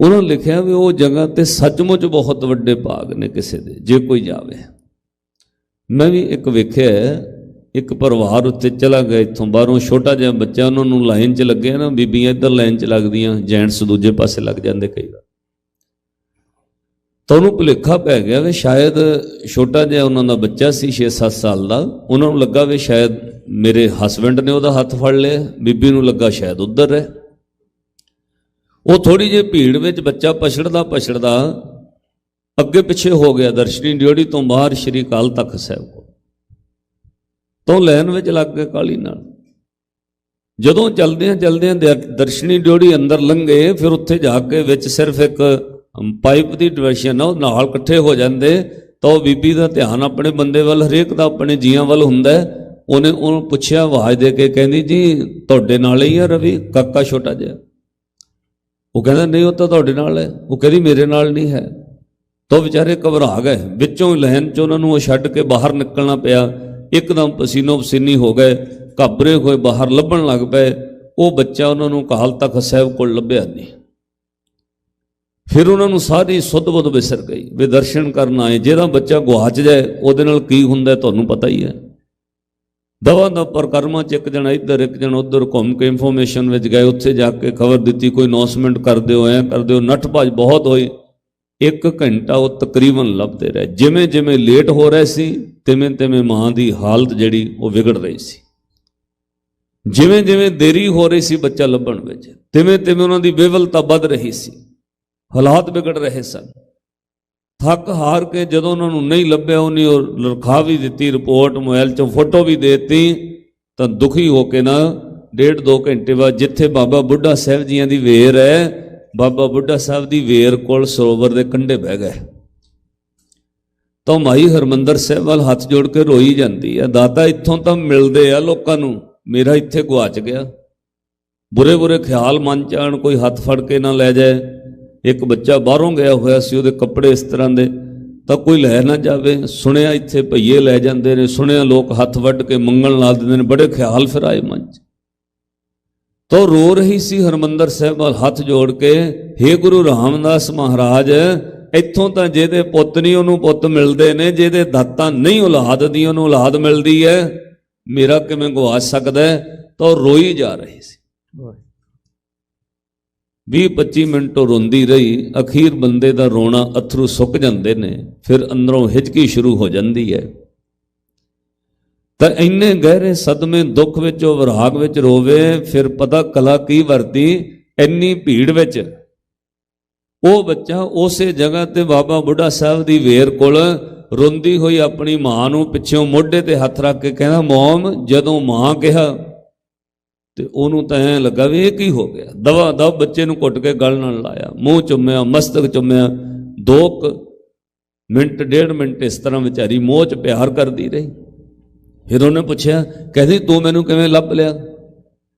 ਉਹਨਾਂ ਲਿਖਿਆ ਵੀ ਉਹ ਜਗ੍ਹਾ ਤੇ ਸੱਚਮੁੱਚ ਬਹੁਤ ਵੱਡੇ ਭਾਗ ਨੇ ਕਿਸੇ ਦੇ, ਜੇ ਕੋਈ ਜਾਵੇ। ਮੈਂ ਵੀ ਇੱਕ ਵੇਖਿਆ ਇੱਕ ਪਰਿਵਾਰ ਉੱਤੇ ਚਲਾ ਗਿਆ ਇੱਥੋਂ ਬਾਹਰੋਂ, ਛੋਟਾ ਜਿਹਾ ਬੱਚਾ ਉਹਨਾਂ ਨੂੰ ਲਾਈਨ 'ਚ ਲੱਗਿਆ ਨਾ, ਬੀਬੀਆਂ ਇੱਧਰ ਲਾਈਨ 'ਚ ਲੱਗਦੀਆਂ ਜੈਂਟਸ ਦੂਜੇ ਪਾਸੇ ਲੱਗ ਜਾਂਦੇ ਕਈ ਵਾਰ। ਤਾਂ ਉਹਨੂੰ ਭੁਲੇਖਾ ਪੈ ਗਿਆ ਵੀ ਸ਼ਾਇਦ ਛੋਟਾ ਜਿਹਾ ਉਹਨਾਂ ਦਾ ਬੱਚਾ ਸੀ 6-7 ਸਾਲ ਦਾ, ਉਹਨਾਂ ਨੂੰ ਲੱਗਾ ਵੀ ਸ਼ਾਇਦ ਮੇਰੇ ਹਸਬੰਡ ਨੇ ਉਹਦਾ ਹੱਥ ਫੜ ਲਿਆ, ਬੀਬੀ ਨੂੰ ਲੱਗਾ ਸ਼ਾਇਦ ਉੱਧਰ ਹੈ। ਉਹ ਥੋੜੀ ਜਿਹੀ ਭੀੜ ਵਿੱਚ ਬੱਚਾ ਪਛੜਦਾ ਪਛੜਦਾ ਅੱਗੇ ਪਿੱਛੇ ਹੋ ਗਿਆ ਦਰਸ਼ਨੀ ਡਿਓੜੀ ਤੋਂ ਬਾਹਰ ਸ਼੍ਰੀ ਅਕਾਲ ਤਖਤ ਸਾਹਿਬ ਕੋਲ। ਤੋਂ ਲਾਈਨ ਵਿੱਚ ਲੱਗ ਗਏ ਕਾਲੀ ਨਾਲ। ਜਦੋਂ ਚਲਦਿਆਂ ਚਲਦਿਆਂ ਦਰ- ਦਰਸ਼ਨੀ ਡਿਓੜੀ ਅੰਦਰ ਲੰਘੇ, ਫਿਰ ਉੱਥੇ ਜਾ ਕੇ ਵਿੱਚ ਸਿਰਫ ਇੱਕ ਪਾਈਪ ਦੀ ਡਿਵੈਸ਼ਨ ਆ, ਉਹ ਨਾਲ ਇਕੱਠੇ ਹੋ ਜਾਂਦੇ, ਤਾਂ ਉਹ ਬੀਬੀ ਦਾ ਧਿਆਨ ਆਪਣੇ ਬੰਦੇ ਵੱਲ, ਹਰੇਕ ਦਾ ਆਪਣੇ ਜੀਆਂ ਵੱਲ ਹੁੰਦਾ ਉਹਨੇ ਉਹਨੂੰ ਪੁੱਛਿਆ ਆਵਾਜ਼ ਦੇ ਕੇ, ਕਹਿੰਦੀ, ਜੀ, ਤੁਹਾਡੇ ਨਾਲ ਹੀ ਆ ਰਵੀ, ਕਾਕਾ ਛੋਟਾ ਜਿਹਾ। ਉਹ ਕਹਿੰਦਾ, ਨਹੀਂ, ਉਹ ਤਾਂ ਤੁਹਾਡੇ ਨਾਲ ਹੈ। ਉਹ ਕਹਿੰਦੀ, ਮੇਰੇ ਨਾਲ ਨਹੀਂ ਹੈ। ਤਾਂ ਉਹ ਵਿਚਾਰੇ ਘਬਰਾ ਗਏ। ਵਿੱਚੋਂ ਲਹਿਣ 'ਚ ਉਹਨਾਂ ਨੂੰ ਉਹ ਛੱਡ ਕੇ ਬਾਹਰ ਨਿਕਲਣਾ ਪਿਆ। ਇੱਕਦਮ ਪਸੀਨੋ ਪਸੀਨੀ ਹੋ ਗਏ। ਘਾਬਰੇ ਹੋਏ, ਬਾਹਰ ਲੱਭਣ ਲੱਗ ਪਏ। ਉਹ ਬੱਚਾ ਉਹਨਾਂ ਨੂੰ ਕਾਲ ਤਖਤ ਸਾਹਿਬ ਕੋਲ ਲੱਭਿਆ ਨਹੀਂ। ਫਿਰ ਉਹਨਾਂ ਨੂੰ ਸਾਰੀ ਸੁੱਧ ਬੁੱਧ ਵਿਸਰ ਗਈ। ਵੀ ਦਰਸ਼ਨ ਕਰਨ ਆਏ। ਜਿਹੜਾ ਬੱਚਾ ਗੁਆਚ ਜਾਏ, ਉਹਦੇ ਨਾਲ ਕੀ ਹੁੰਦਾ ਤੁਹਾਨੂੰ ਪਤਾ ਹੀ ਹੈ। ਦਵਾਂ ਦਾ ਪ੍ਰਕਰਮਾਂ ਚ ਇੱਕ ਜਣਾ ਇੱਧਰ, ਇੱਕ ਜਣਾ ਉੱਧਰ ਘੁੰਮ ਕੇ ਇਨਫੋਰਮੇਸ਼ਨ ਵਿੱਚ ਗਏ, ਉੱਥੇ ਜਾ ਕੇ ਖਬਰ ਦਿੱਤੀ, ਕੋਈ ਅਨਾਉਂਸਮੈਂਟ ਕਰ ਦਿਓ ਐ ਕਰ ਦਿਓ ਨੱਠ ਭੱਜ ਬਹੁਤ ਹੋਈ। ਇੱਕ ਘੰਟਾ ਉਹ ਤਕਰੀਬਨ ਲੱਭਦੇ ਰਹੇ। ਜਿਵੇਂ ਜਿਵੇਂ ਲੇਟ ਹੋ ਰਹੇ ਸੀ, ਤਿਵੇਂ ਤਿਵੇਂ ਮਾਂ ਦੀ ਹਾਲਤ ਜਿਹੜੀ ਉਹ ਵਿਗੜ ਰਹੀ ਸੀ। ਜਿਵੇਂ ਜਿਵੇਂ ਦੇਰੀ ਹੋ ਰਹੀ ਸੀ ਬੱਚਾ ਲੱਭਣ ਵਿੱਚ, ਤਿਵੇਂ ਤਿਵੇਂ ਉਹਨਾਂ ਦੀ ਬੇਵਲਤਾ ਵੱਧ ਰਹੀ ਸੀ। ਹਾਲਾਤ ਵਿਗੜ ਰਹੇ ਸਨ। ਹੱਕ ਹਾਰ ਕੇ ਜਦੋਂ ਉਹਨਾਂ ਨੂੰ ਨਹੀਂ ਲੱਭਿਆ, ਉਹਨੇ ਉਹ ਲਿਖਾ ਵੀ ਦਿੱਤੀ ਰਿਪੋਰਟ ਮੋਬਾਈਲ 'ਚੋਂ ਫੋਟੋ ਵੀ ਦੇਤੀ, ਤਾਂ ਦੁਖੀ ਹੋ ਕੇ ਨਾ ਡੇਢ ਦੋ ਘੰਟੇ ਬਾਅਦ ਜਿੱਥੇ ਬਾਬਾ ਬੁੱਢਾ ਸਾਹਿਬ ਜੀਆਂ ਦੀ ਵੇਰ ਹੈ, ਬਾਬਾ ਬੁੱਢਾ ਸਾਹਿਬ ਦੀ ਵੇਰ ਕੋਲ ਸਰੋਵਰ ਦੇ ਕੰਢੇ ਬਹਿ ਗਏ। ਤਾਂ ਮਾਈ ਹਰਮੰਦਰ ਸਾਹਿਬ ਵੱਲ ਹੱਥ ਜੋੜ ਕੇ ਰੋਈ ਜਾਂਦੀ ਹੈ ਦਾਤਾ, ਇੱਥੋਂ ਤਾਂ ਮਿਲਦੇ ਆ ਲੋਕਾਂ ਨੂੰ, ਮੇਰਾ ਇੱਥੇ ਗੁਆਚ ਗਿਆ। ਬੁਰੇ ਬੁਰੇ ਖਿਆਲ ਮਨ ਚ ਆਣ, ਕੋਈ ਹੱਥ ਫੜ ਕੇ ਨਾ ਲੈ ਜਾਏ। ਇੱਕ ਬੱਚਾ ਬਾਹਰੋਂ ਗਿਆ ਹੋਇਆ ਸੀ, ਉਹਦੇ ਕੱਪੜੇ ਇਸ ਤਰ੍ਹਾਂ ਦੇ, ਤਾਂ ਕੋਈ ਲੈ ਨਾ ਜਾਵੇ। ਸੁਣਿਆ ਇੱਥੇ ਭਈਏ ਲੈ ਜਾਂਦੇ ਨੇ, ਸੁਣਿਆ ਲੋਕ ਹੱਥ ਵੱਢ ਕੇ ਮੰਗਣ ਲਾ ਦਿੰਦੇ ਨੇ, ਬੜੇ ਖਿਆਲ ਫਿਰ ਆਏ ਮਨ ਚ। ਤਾਂ ਉਹ ਰੋ ਰਹੀ ਸੀ ਹਰਮੰਦਰ ਸਾਹਿਬ ਵੱਲ, ਹੱਥ ਜੋੜ ਕੇ हे ਗੁਰੂ ਰਾਮਦਾਸ ਮਹਾਰਾਜ, ਇੱਥੋਂ ਤਾਂ ਜਿਹਦੇ ਪੁੱਤ ਨਹੀਂ, ਉਹਨੂੰ ਪੁੱਤ ਮਿਲਦੇ ਨੇ, ਜਿਹਦੇ ਦਾਤਾਂ ਨਹੀਂ, ਔਲਾਦ ਦੀ, ਉਹਨੂੰ ਔਲਾਦ ਮਿਲਦੀ ਹੈ। ਮੇਰਾ ਕਿਵੇਂ ਗਵਾਚ ਸਕਦਾ ਤਾਂ ਉਹ ਰੋਈ ਜਾ ਰਹੀ ਸੀ। 20-25 ਮਿੰਟ ਉਹ ਰੋਂਦੀ ਰਹੀ, ਅਖੀਰ ਬੰਦੇ ਦਾ ਰੋਣਾ ਅਥਰੂ ਸੁੱਕ ਜਾਂਦੇ ਨੇ, ਫਿਰ ਅੰਦਰੋਂ ਹਿਚਕੀ ਸ਼ੁਰੂ ਹੋ ਜਾਂਦੀ ਹੈ। ਤਾਂ ਇੰਨੇ ਗਹਿਰੇ ਸਦਮੇ ਦੁੱਖ ਵਿੱਚ, ਉਹ ਵਿਰਾਗ ਵਿੱਚ ਰੋਵੇ, ਫਿਰ ਪਤਾ ਕਲਾ ਕੀ ਵਰਤੀ, ਇੰਨੀ ਭੀੜ ਵਿੱਚ। ਉਹ ਬੱਚਾ ਉਸੇ ਜਗ੍ਹਾ ਤੇ ਬਾਬਾ ਬੁੱਢਾ ਸਾਹਿਬ ਦੀ ਵੇਰ ਕੋਲ ਰੋਂਦੀ ਹੋਈ ਆਪਣੀ ਮਾਂ ਨੂੰ ਪਿੱਛੋਂ ਮੋਢੇ ਤੇ ਹੱਥ ਰੱਖ ਕੇ ਕਹਿੰਦਾ, ਮੋਮ, ਜਦੋਂ ਮਾਂ ਕਿਹਾ ਤੇ ਉਹਨੂੰ ਤਾਂ ਐ ਲੱਗਾ ਵੀ ਇਹ ਕੀ ਹੋ ਗਿਆ? ਦਵਾ ਦਵ ਬੱਚੇ ਨੂੰ ਘੁੱਟ ਕੇ ਗਲ ਨਾਲ ਲਾਇਆ, ਮੂੰਹ ਚੁੰਮਿਆ, ਮਸਤਕ ਚੁੰਮਿਆ, ਦੋ ਕੁ ਮਿੰਟ, ਡੇਢ ਮਿੰਟ ਇਸ ਤਰ੍ਹਾਂ ਵਿਚਾਰੀ ਮੋਹ ਚ ਪਿਆਰ ਕਰਦੀ ਰਹੀ। ਫਿਰ ਉਹਨੇ ਪੁੱਛਿਆ, ਕਹਿੰਦੀ, ਤੂੰ ਮੈਨੂੰ ਕਿਵੇਂ ਲੱਭ ਲਿਆ?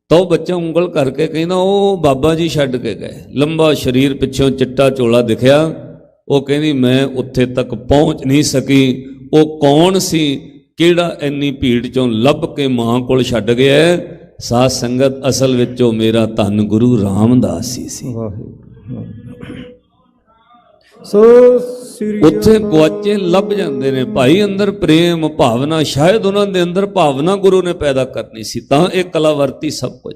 ਤਾਂ ਉਹ ਬੱਚਾ ਉਂਗਲ ਕਰਕੇ ਕਹਿੰਦਾ, ਉਹ ਬਾਬਾ ਜੀ ਛੱਡ ਕੇ ਗਏ। ਲੰਬਾ ਸਰੀਰ ਪਿੱਛੋਂ ਚਿੱਟਾ ਚੋਲਾ ਦਿਖਿਆ। ਉਹ ਕਹਿੰਦੀ, ਮੈਂ ਉੱਥੇ ਤੱਕ ਪਹੁੰਚ ਨਹੀਂ ਸਕੀ। ਉਹ ਕੌਣ ਸੀ? ਕਿਹੜਾ ਇੰਨੀ ਭੀੜ ਚੋਂ ਲੱਭ ਕੇ ਮਾਂ ਕੋਲ ਛੱਡ ਗਿਆ ਸਾਧ ਸੰਗਤ ਅਸਲ ਵਿੱਚ ਉਹ ਮੇਰਾ ਧੰਨ ਗੁਰੂ ਰਾਮਦਾਸ ਹੀ ਸੀ। ਸੋ ਸ੍ਰੀ ਉੱਥੇ ਗੁਆਚੇ ਲੱਭ ਜਾਂਦੇ ਨੇ ਭਾਈ ਅੰਦਰ ਪ੍ਰੇਮ ਭਾਵਨਾ ਸ਼ਾਇਦ ਉਹਨਾਂ ਦੇ ਅੰਦਰ ਭਾਵਨਾ ਗੁਰੂ ਨੇ ਪੈਦਾ ਕਰਨੀ ਸੀ ਤਾਂ ਇਹ ਕਲਾ ਵਰਤੀ ਸਭ ਕੁਝ।